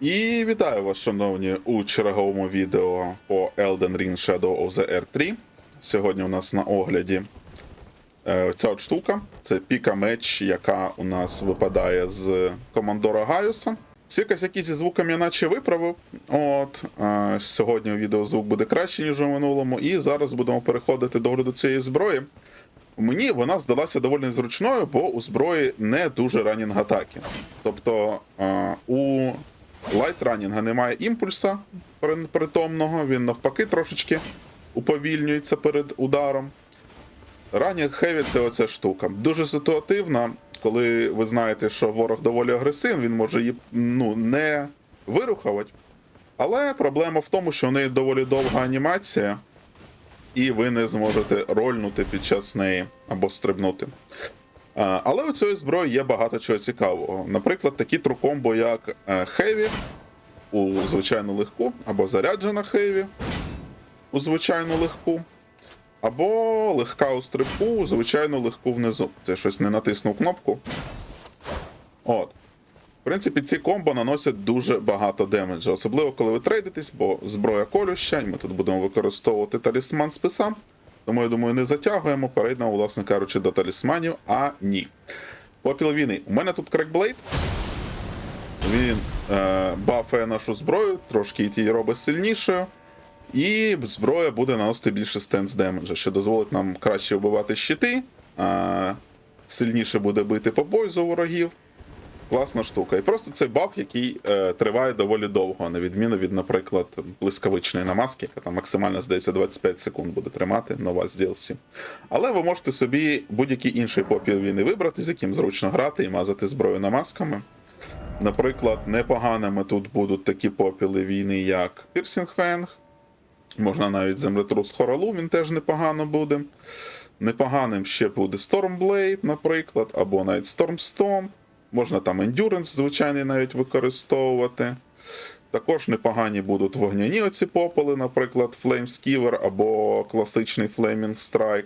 І вітаю вас, шановні, у черговому відео по Elden Ring Shadow of the Earth 3. Сьогодні у нас на огляді е, ця от штука. Це піка меч, яка у нас випадає з Командора Гаюса. Всі косяки зі звуком я наче виправив. От е, сьогодні у відео звук буде краще, ніж у минулому, і зараз будемо переходити до огляду цієї зброї. Мені вона здалася доволі зручною, бо у зброї не дуже ранінг атаки. Тобто е, у лайт ранінга немає імпульса притомного, він навпаки трошечки уповільнюється перед ударом. Ранінг хеві це оця штука. Дуже ситуативна, коли ви знаєте, що ворог доволі агресивний, він може її ну, не вирухувати. Але проблема в тому, що у неї доволі довга анімація, і ви не зможете рольнути під час неї або стрибнути. Але у цієї зброї є багато чого цікавого. Наприклад, такі трукомбо, як Хеві у звичайну легку, або заряджена Хеві у звичайну легку, або легка у стрибку, у звичайну легку внизу. Це щось не натиснув кнопку. От. В принципі, ці комбо наносять дуже багато демеджа, особливо коли ви трейдитесь, бо зброя колюща, і ми тут будемо використовувати талісман списа. Тому я думаю, не затягуємо, перейдемо, власне кажучи, до талісманів, а ні. Попіл війни. У мене тут крекблейд. Він е, бафає нашу зброю, трошки її робить сильнішою. І зброя буде наносити більше стенс демеджа, що дозволить нам краще вбивати щити, а сильніше буде бити по бойзу ворогів. Класна штука. І просто цей баф, який е, триває доволі довго, на відміну від, наприклад, блискавичної намазки, яка там максимально, здається, 25 секунд буде тримати нова з DLC. Але ви можете собі будь-який інший попіл війни вибрати, з яким зручно грати і мазати зброю намазками. Наприклад, непоганими тут будуть такі попіли війни, як Fang, Можна навіть землетрус Хоралу, він теж непогано буде. Непоганим ще буде Stormblade, наприклад, або навіть Stormstorm. Можна там Endurance, звичайний, навіть використовувати. Також непогані будуть вогняні оці попели, наприклад, Flame Skewer або класичний Flaming Strike.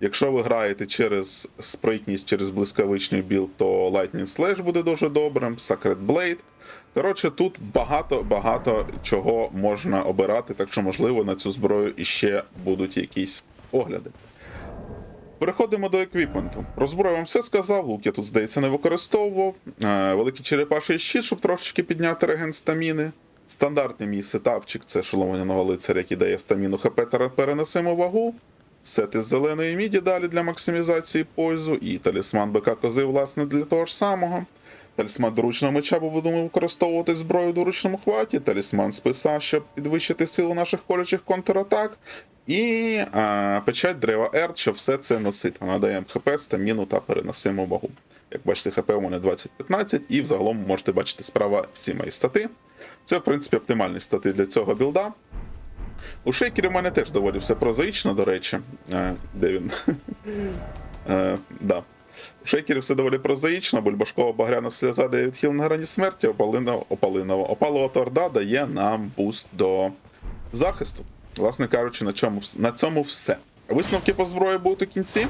Якщо ви граєте через спритність, через блискавичний білд, то Lightning Slash буде дуже добрим, Sacred Blade. Коротше, тут багато-багато чого можна обирати, так що, можливо, на цю зброю іще будуть якісь огляди. Переходимо до еквіпменту. Вам все сказав, лук я тут, здається, не використовував. Е, великий черепаший щит, щоб трошечки підняти реген стаміни. Стандартний мій сетапчик це шоломаняного лицаря, який дає стаміну ХП та переносиму вагу. Сет із зеленої міді далі для максимізації пользу, і талісман БК кози, власне, для того ж самого. Талісман доручного меча, бо будемо використовувати зброю в доручному хваті, талісман списа, щоб підвищити силу наших колючих контратак. І а, печать дерева Ер, щоб все це носити. Надаємо ХП, стаміну та переносимо вагу. Як бачите, ХП у мене 20-15, і взагалом можете бачити справа всі мої стати. Це, в принципі, оптимальні стати для цього білда. У шейкері в мене теж доволі все прозаїчно, до речі. Е, де він? е, да. У шейкері все доволі прозаїчно, бульбашкова багряна сльоза дає відхил на грані смерті, опалинова, опалинова. опалова торда дає нам буст до захисту. Власне кажучи, на, чому, на цьому все. Висновки по зброї будуть у кінці.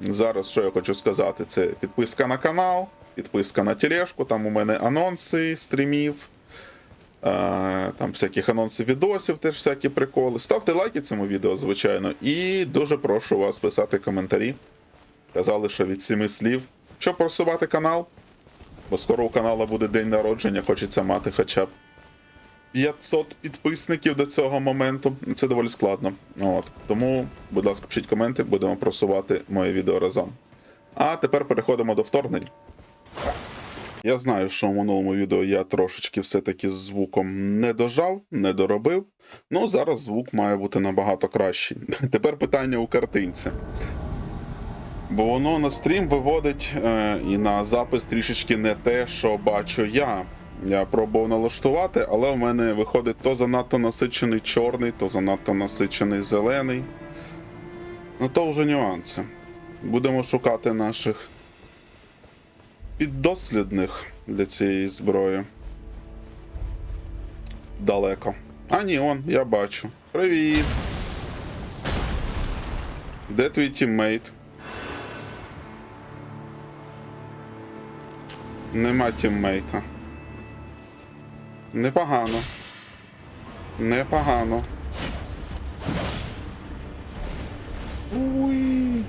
Зараз, що я хочу сказати, це підписка на канал, підписка на тележку, там у мене анонси стрімів. Е, Там всяких анонсів відосів, теж всякі приколи. Ставте лайки цьому відео, звичайно, і дуже прошу вас писати коментарі. Казали, що від семи слів. Щоб просувати канал, бо скоро у каналу буде день народження, хочеться мати хоча б 500 підписників до цього моменту. Це доволі складно. От. Тому, будь ласка, пишіть коменти, будемо просувати моє відео разом. А тепер переходимо до вторгнень. Я знаю, що в минулому відео я трошечки все-таки з звуком не дожав, не доробив. Ну, зараз звук має бути набагато кращий. Тепер питання у картинці. Бо воно на стрім виводить е, і на запис трішечки не те, що бачу я. Я пробував налаштувати, але в мене виходить то занадто насичений чорний, то занадто насичений зелений. Ну то вже нюанси. Будемо шукати наших піддослідних для цієї зброї. Далеко. А ні, он, я бачу. Привіт. Де твій тіммейт? Нема тіммейта. Непогано. Непогано. Уй.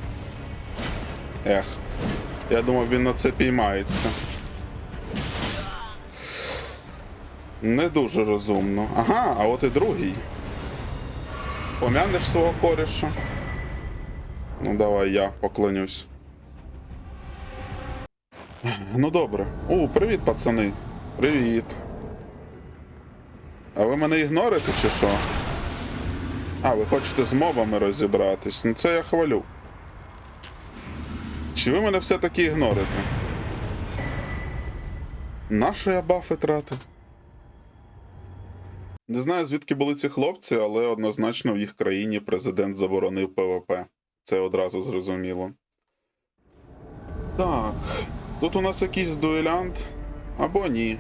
Ех. Я думав, він на це піймається. Не дуже розумно. Ага, а от і другий. Пом'янеш свого коріша? Ну, давай я поклонюсь. Ну добре. О, привіт, пацани. Привіт. А ви мене ігнорите чи що? А, ви хочете з мобами розібратись? Ну це я хвалю. Чи ви мене все-таки ігнорите? Нащо я бафи тратив? Не знаю, звідки були ці хлопці, але однозначно в їх країні президент заборонив ПВП. Це одразу зрозуміло. Так, тут у нас якийсь дуелянт, або ні,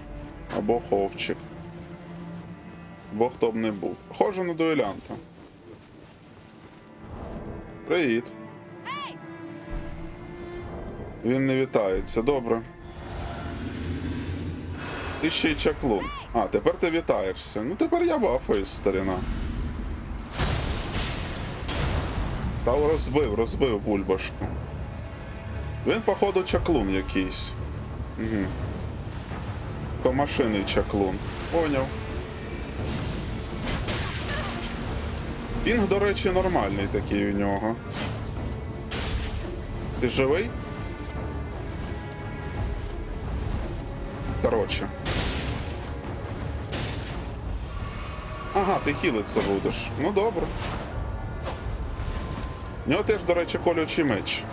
або ховчик. Бо хто б не був. Похоже на дуелянта. Привіт. Він не вітається, добре. Ти ще й чаклун. А, тепер ти вітаєшся. Ну тепер я бафаюсь, старина. Та розбив, розбив бульбашку. Він, походу, чаклун якийсь. Угу. Комашиний чаклун. Поняв. Пінг, до речі, нормальний такий у нього. Ти живий? Коротше. Ага, ти хілиться будеш. Ну добре. У нього теж, до речі, колючий меч.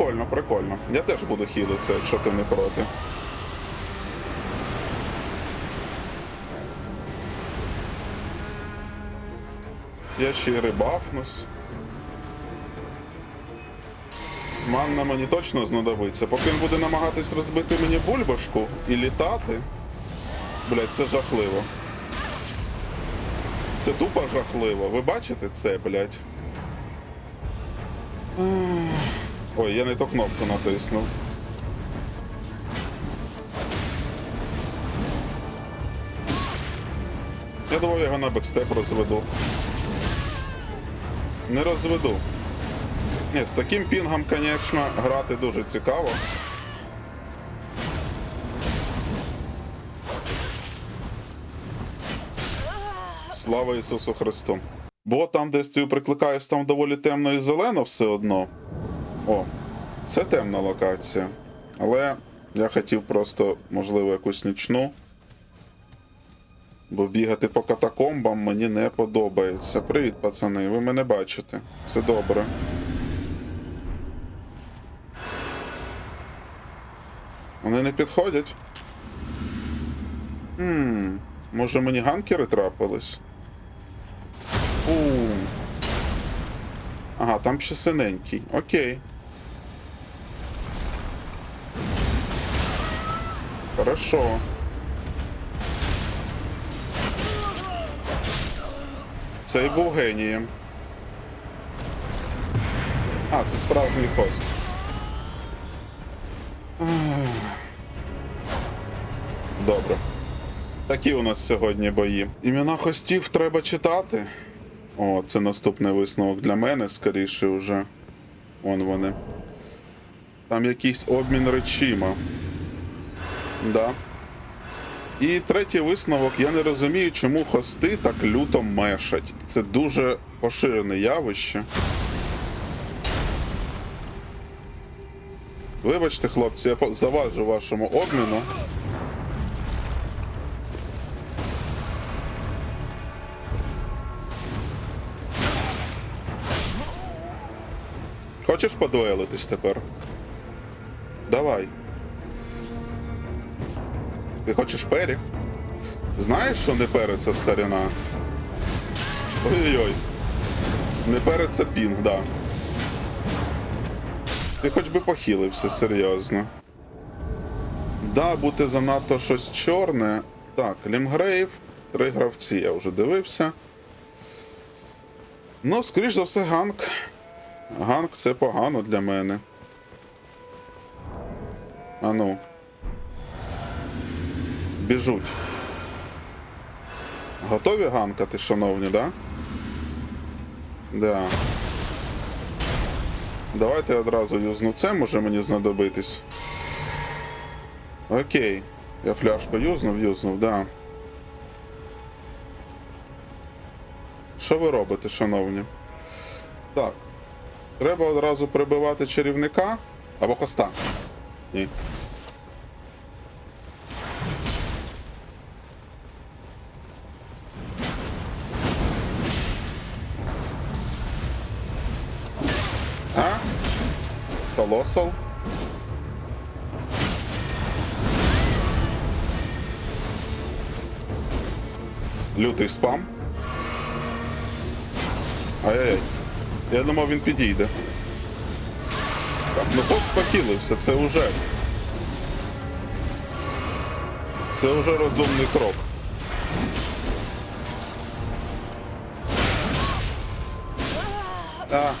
Прикольно, прикольно. Я теж буду хілитися, якщо ти не проти. Я ще й рибафнусь. Манна мені точно знадобиться. Поки він буде намагатись розбити мені бульбашку і літати. Блять, це жахливо. Це тупо жахливо. Ви бачите це, блять? Ой, я не ту кнопку натиснув. Я думав, його на бекстеп розведу. Не розведу. Ні, з таким пінгом, звісно, грати дуже цікаво. Слава Ісусу Христу. Бо там, де стою прикликаюсь, там доволі темно і зелено все одно. О, це темна локація. Але я хотів просто, можливо, якусь нічну. Бо бігати по катакомбам мені не подобається. Привіт, пацани, ви мене бачите. Це добре. Вони не підходять. Хм, може мені ганкери трапились? У. Ага, там ще синенький. Окей. Хорошо. Цей був генієм. А, це справжній хост. Добре. Такі у нас сьогодні бої. Імена хостів треба читати. О, це наступний висновок для мене, скоріше вже. Вон вони. Там якийсь обмін речима. Да. І третій висновок. Я не розумію, чому хости так люто мешать. Це дуже поширене явище. Вибачте, хлопці, я заважу вашому обміну. Хочеш подуелитись тепер? Давай. Ти хочеш пері? Знаєш, що не пере це старина? Ой-ой-ой. Не пере це пінг, да. Ти хоч би похилився, серйозно. Да, бути занадто щось чорне. Так, Лімгрейв, три гравці, я вже дивився. Ну, скоріш за все, ганк. Ганк це погано для мене. Ану. Біжуть. Готові ганкати, шановні, да? Да. Давайте одразу юзну це, може мені знадобитись. Окей. Я фляжку юзнув, юзнув, да. Що ви робите, шановні? Так. Треба одразу прибивати чарівника або хоста. Ні. Колосал. Лютий спам. Ай-яй-яй. Я думав, він підійде. Так, ну пост похилився, це вже. Це вже розумний крок. А.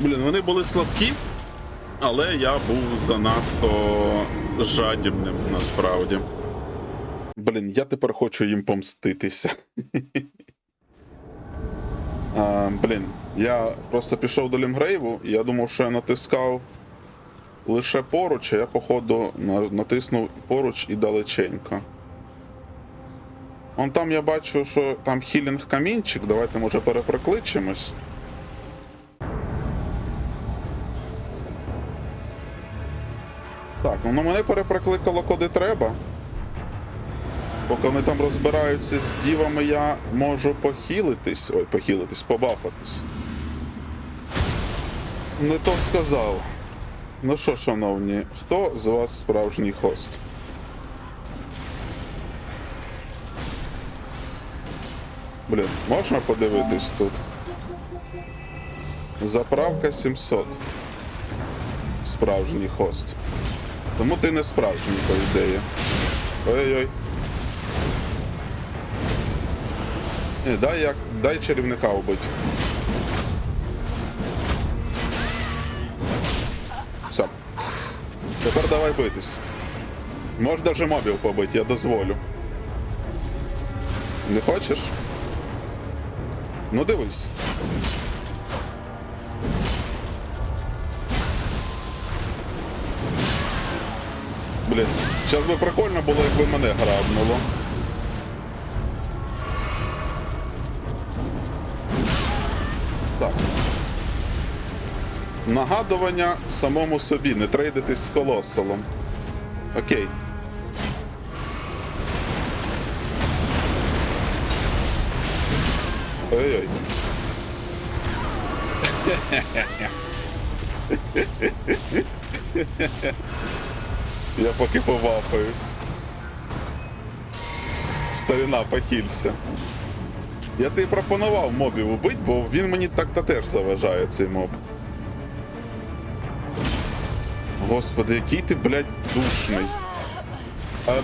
Блін, вони були слабкі, але я був занадто жадібним насправді. Блін, я тепер хочу їм помститися. А, блін, я просто пішов до Лімгрейву, і я думав, що я натискав лише поруч, а я, походу, натиснув поруч і далеченько. Он там я бачу, що там хілінг камінчик. Давайте, може, переприкличимось. Так, ну мене переприкликало куди треба. Поки вони там розбираються з дівами, я можу похилитись. Ой, похилитись, побафатись. Не то сказав. Ну що, шановні, хто з вас справжній хост? Блін, можна подивитись тут? Заправка 700. Справжній хост. Тому ти не справжній, по ідеї. Ой-ой. Ні, дай як. Дай чарівника вбити. Все. Тепер давай битись. Можеш даже мобів побити, я дозволю. Не хочеш? Ну дивись. Блін, зараз би прикольно було, якби мене грабнуло. Так. Нагадування самому собі, не трейдитись з колосалом. Окей. Ой-ой. Я поки повапаюсь. Старина похилься. Я тобі пропонував мобів убити, бо він мені так-то теж заважає цей моб. Господи, який ти, блядь, душний. А...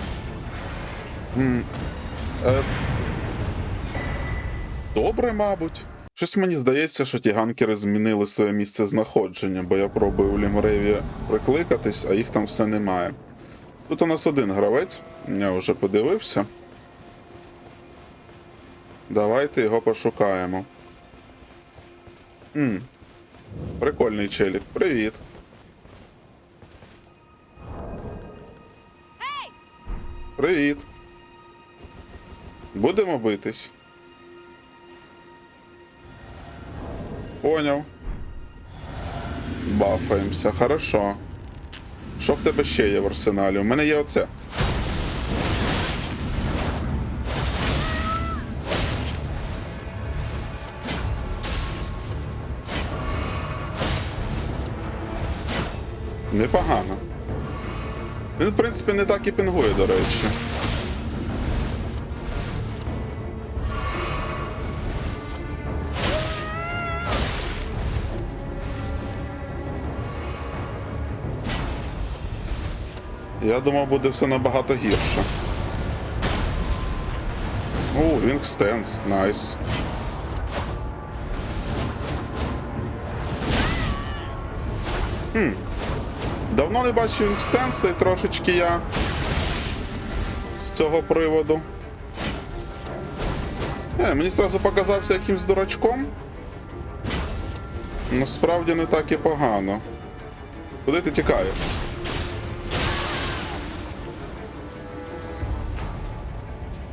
А... Добре, мабуть. Щось мені здається, що ті ганкери змінили своє місце знаходження, бо я пробую в Лімреві прикликатись, а їх там все немає. Тут у нас один гравець, я вже подивився. Давайте його пошукаємо. М, Прикольний челік. Привіт. Привіт. Будемо битись. Поняв. Бафаємося, хорошо. Що в тебе ще є в арсеналі? У мене є оце. Непогано. Він, в принципі, не так і пінгує, до речі. Я думав, буде все набагато гірше. О, Wing Stance, найс. Хм. Давно не бачив екстенси, трошечки я з цього приводу. Е, мені зразу показався якимсь дурачком. Насправді не так і погано. Куди ти тікаєш?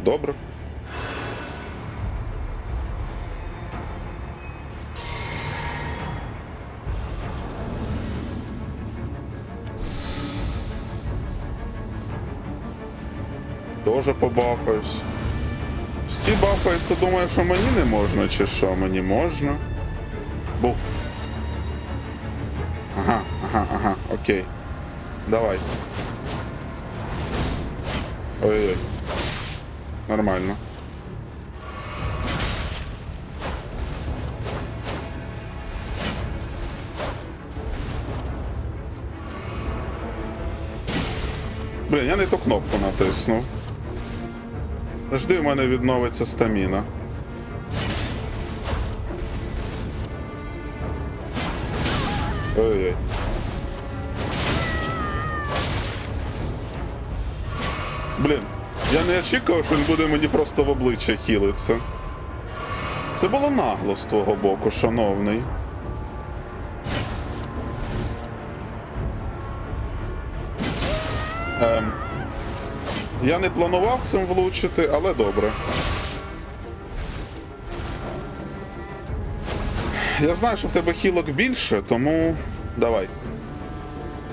Добре. Тоже побафаюсь. Всі бафаються, думаю, що мені не можна, чи що? Мені можна. Бу. Ага, ага, ага, окей. Давай. Ой-ой. Нормально. Блін, я не ту кнопку натиснув. Завжди в мене відновиться стаміна. Ой-ой. Я не очікував, що він буде мені просто в обличчя хілитися. Це було нагло з твого боку, шановний. Ем, я не планував цим влучити, але добре. Я знаю, що в тебе хілок більше, тому давай.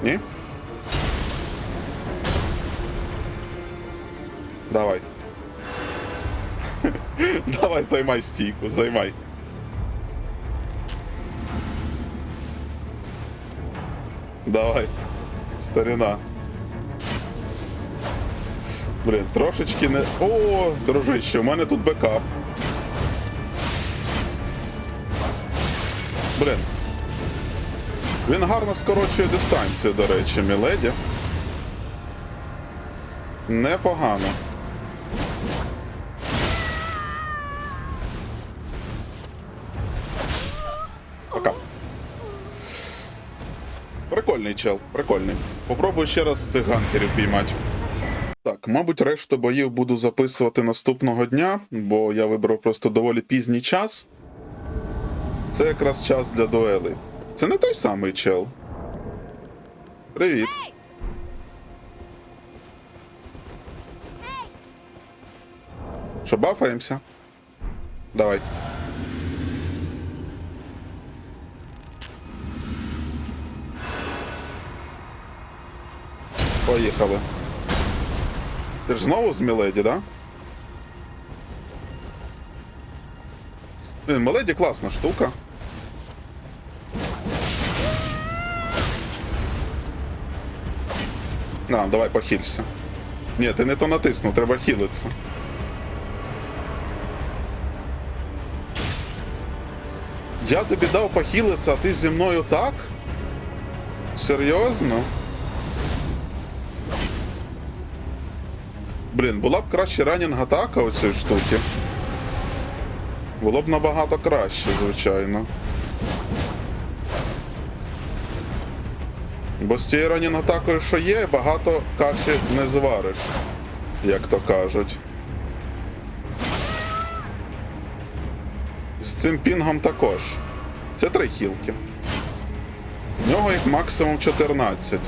Ні? Давай. Давай, займай стійку, займай. Давай. Старина. Блін, трошечки не. О, дружище, у мене тут бекап. Блін. Він гарно скорочує дистанцію, до речі, Міледі. Непогано. Чел, прикольний. Попробую ще раз цих ганкерів піймати. Так, мабуть, решту боїв буду записувати наступного дня, бо я вибрав просто доволі пізній час. Це якраз час для дуелей. Це не той самий чел. Привіт. Що, бафаємося? Давай. Поїхали. Ти ж знову з Міледі, да? Блін, Міледі класна штука. На, давай похилься. Ні, ти не то натиснув, треба хілитися. Я тобі дав похилитися, а ти зі мною так? Серйозно? Блін, була б краще ранінг атака оцієї штуки. Було б набагато краще, звичайно. Бо з цією ранінг атакою, що є, багато каші не звариш, як то кажуть. З цим пінгом також. Це три хілки. В нього їх максимум 14.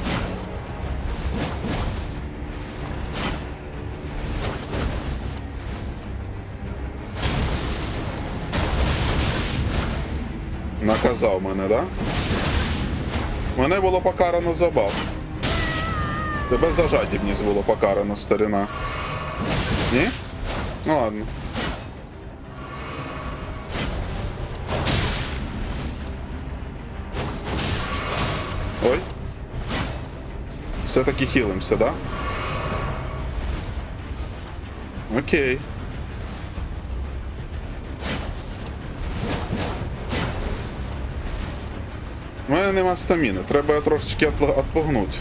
Наказав мене, да? Мене було покарано за баф. Тебе за жадібність було покарано, старина. Ні? Ну ладно. Ой. Все-таки хілимося, да? Окей. Нема стаміни, треба трошечки отпугнути.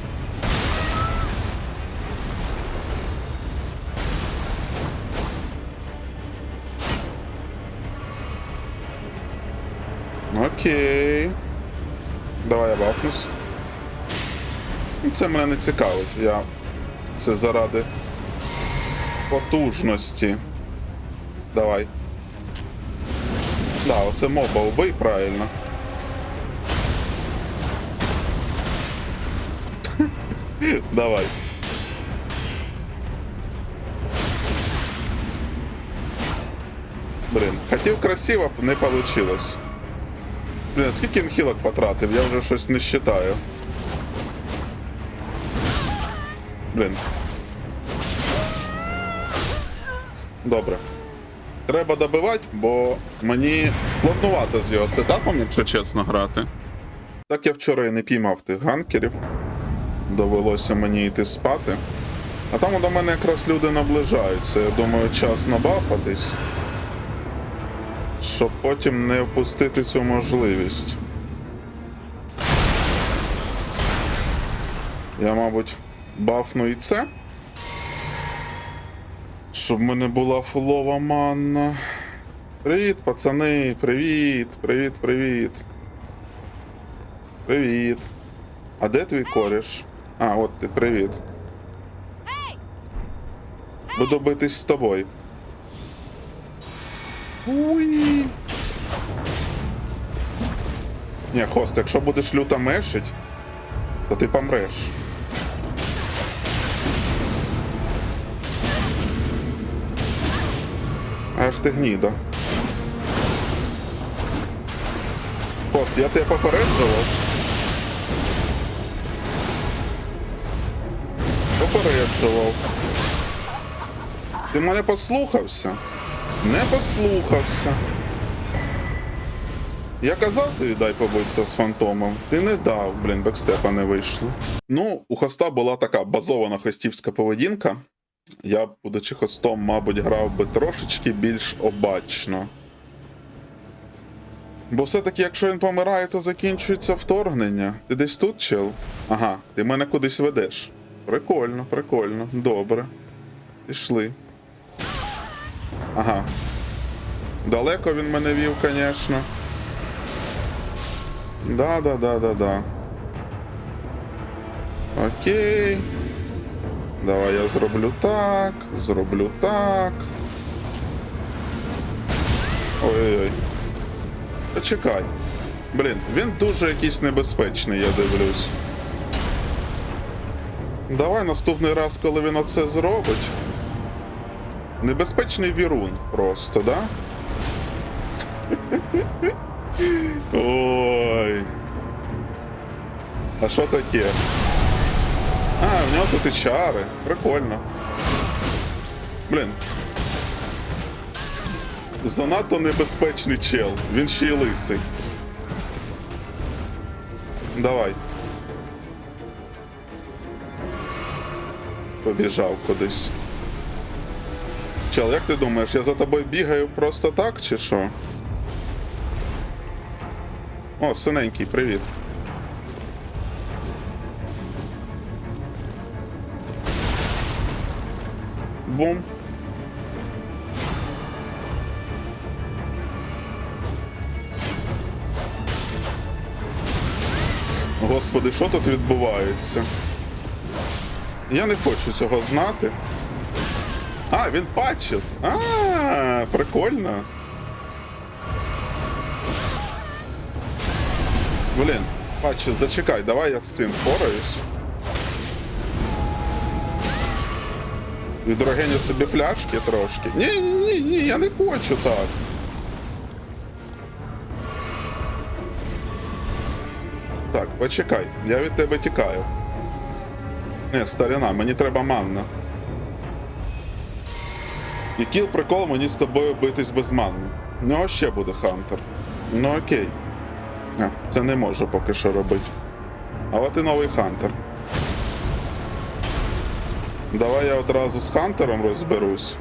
Окей. Давай я бафнусь. Це мене не цікавить. Я це заради потужності. Давай. Да, оце моба убий правильно. Давай. Блін, хотів красиво, не вийшло. Блін, скільки він хілок потратив, я вже щось не считаю. Блін. Добре. Треба добивати, бо мені складнувато з його сетапом, якщо чесно грати. Так я вчора і не піймав тих ганкерів. Довелося мені йти спати. А там до мене якраз люди наближаються. Я думаю, час набафатись. Щоб потім не впустити цю можливість. Я, мабуть, бафну і це. Щоб в мене була фулова манна. Привіт, пацани, привіт, привіт, привіт. Привіт. А де твій кореш? А, от ти, привіт. Буду битись з тобою. Уй. Ні, хост, якщо будеш люто мешить, то ти помреш. Ах ти гніда. Хост, я тебе попереджував. Попереджував. Ти мене послухався? Не послухався. Я казав тобі дай побитися з фантомом. Ти не дав, блін, бекстепа не вийшло. Ну, у хоста була така базована хостівська поведінка. Я, будучи хостом, мабуть, грав би трошечки більш обачно. Бо все-таки, якщо він помирає, то закінчується вторгнення. Ти десь тут, чел? Ага, ти мене кудись ведеш. Прикольно, прикольно, добре. Пішли. Ага. Далеко він мене вів, звісно. Да, да, да, да, да. Окей. Давай я зроблю так, зроблю так. Ой-ой-ой. Почекай. Блін, він дуже якийсь небезпечний, я дивлюсь. Давай наступний раз, коли він оце зробить. Небезпечний вірун просто, да? Ой. А що таке? А, в нього тут і чари. Прикольно. Блін. Занадто небезпечний чел. Він ще й лисий. Давай. Побіжав кудись. Чел, як ти думаєш, я за тобою бігаю просто так, чи що? О, синенький, привіт. Бум. Господи, що тут відбувається? Я не хочу цього знати. А, він патчес. А, прикольно. Блін, патчес, зачекай, давай я з цим впораюсь. Відрогеню собі пляшки трошки. Ні, ні, ні, я не хочу так. Так, почекай, я від тебе тікаю. Не, старина, мені треба манна. Який прикол мені з тобою битись без манни? Ну, ще буде Хантер. Ну окей. А, це не можу поки що робити. А от і новий Хантер. Давай я одразу з Хантером розберусь.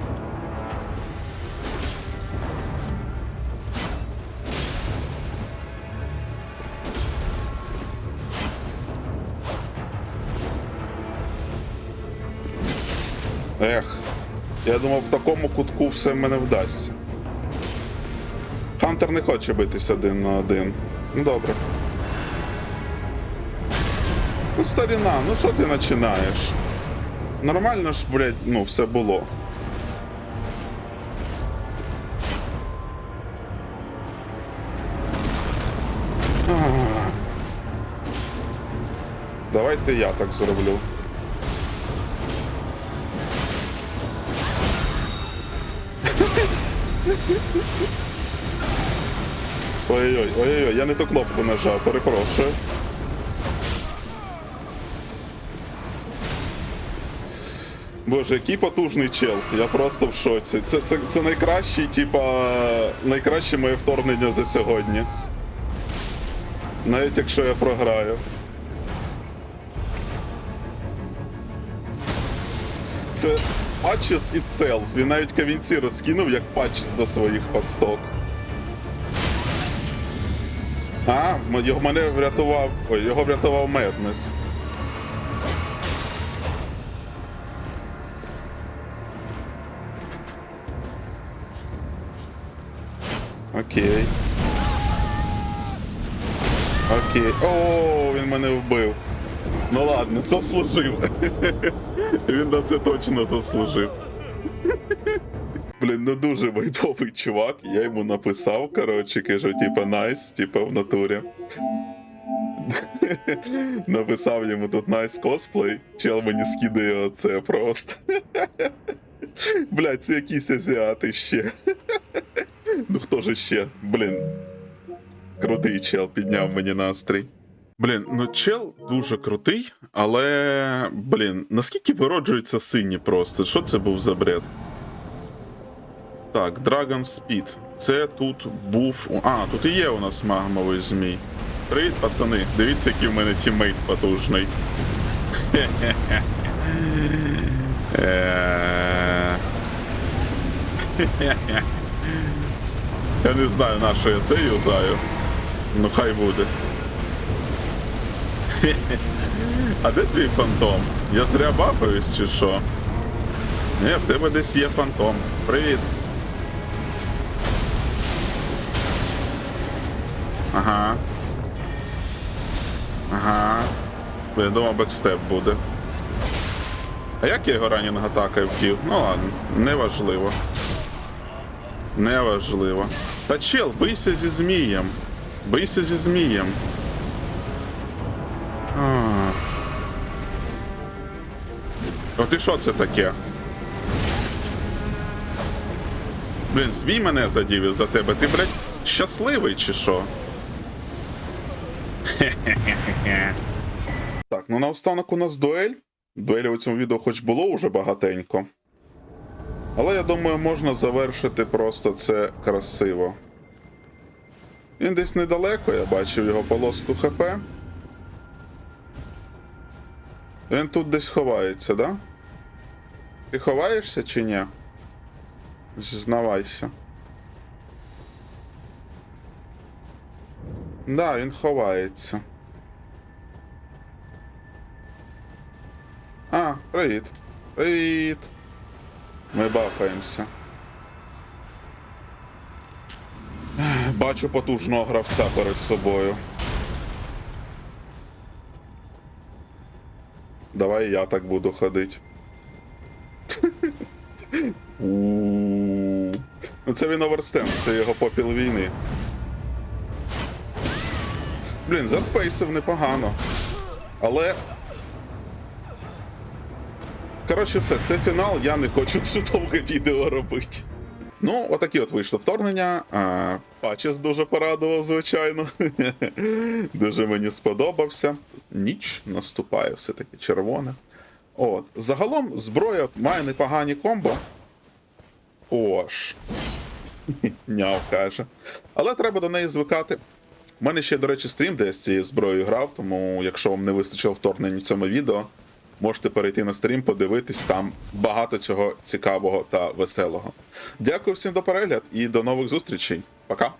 Я думав, в такому кутку все мене вдасться. Хантер не хоче битись один на один. Ну добре. Ну, старіна, ну що ти починаєш? Нормально ж, блядь, ну, все було. Давайте я так зроблю. Ой-ой-ой, ой-ой, я не ту кнопку нажав, перепрошую. Боже, який потужний чел. Я просто в шоці. Це, це, це найкращий, типа, найкраще моє вторгнення за сьогодні. Навіть якщо я програю. Це Patches itself. Він навіть камінці розкинув як патч до своїх пасток. А, його мене врятував. Ой, його врятував Меднес. Окей. Окей. О, він мене вбив. Ну ладно, заслужив. Він на це точно заслужив. Блін, ну дуже вайбовий чувак. Я йому написав, коротше, кажу, типа найс, типа в натурі. Написав йому тут найс косплей. Чел мені скидає оце просто. Блять, це якісь азіати ще. Ну хто ж ще? Блін. Крутий чел підняв мені настрій. Блін, ну чел дуже крутий, але. Блін, наскільки вироджуються сині просто? Що це був за бред? Так, Dragon Speed. Це тут був. А, тут і є у нас магмовий змій. Привіт, пацани. Дивіться, який в мене тіммейт потужний. Я не знаю, на що я це юзаю. Ну хай буде. А де твій фантом? Я зря бафаюсь чи що? Не, в тебе десь є фантом. Привіт. Ага. Ага. Я думав, бекстеп буде. А як я його ранінг атакою втів? Ну ладно, неважливо. Неважливо. Та чел, бийся зі змієм. Бийся зі змієм. І що це таке? Блін, змій мене задів із-за тебе. Ти, блядь, щасливий чи що? Так, ну наостанок у нас дуель. Дуелі у цьому відео хоч було уже багатенько. Але я думаю, можна завершити просто це красиво. Він десь недалеко, я бачив його полоску ХП. Він тут десь ховається, да? Ти ховаєшся чи ні? Зізнавайся. Да, він ховається. А, привіт. Привіт. Ми бафаємося. Бачу потужного гравця перед собою. Давай я так буду ходити. Ну це він оверстенс, це його попіл війни. Блін, заспейсив непогано. Але. Коротше, все, це фінал, я не хочу дуже довге відео робити. Ну, отакі от вийшло вторгнення. А, Патчес дуже порадував, звичайно. дуже мені сподобався. Ніч наступає, все-таки червоне. От. Загалом зброя має непогані комбо. Ош. Няв каже. Але треба до неї звикати. У мене ще, до речі, стрім, де я з цією зброєю грав, тому якщо вам не вистачило вторгнення в цьому відео, можете перейти на стрім, подивитись там багато цього цікавого та веселого. Дякую всім за перегляд і до нових зустрічей. Пока!